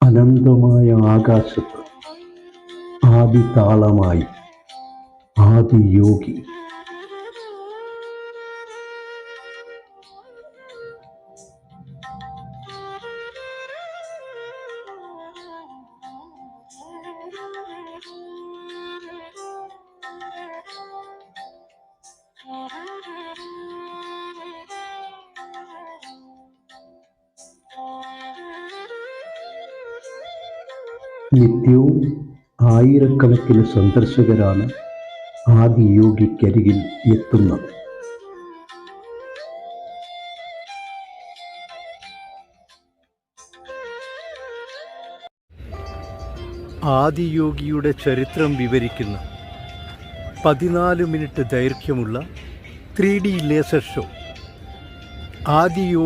അനന്തമായ ആകാശത്ത് ആദിതാളമായി ആദിയോഗി. നിത്യവും ആയിരക്കണക്കിന് സന്ദർശകരാണ് ആദിയോഗിക്കരികിൽ എത്തുന്നത്. ആദിയോഗിയുടെ ചരിത്രം വിവരിക്കുന്ന പതിനാല് മിനിറ്റ് ദൈർഘ്യമുള്ള three D laser show. Adiyogi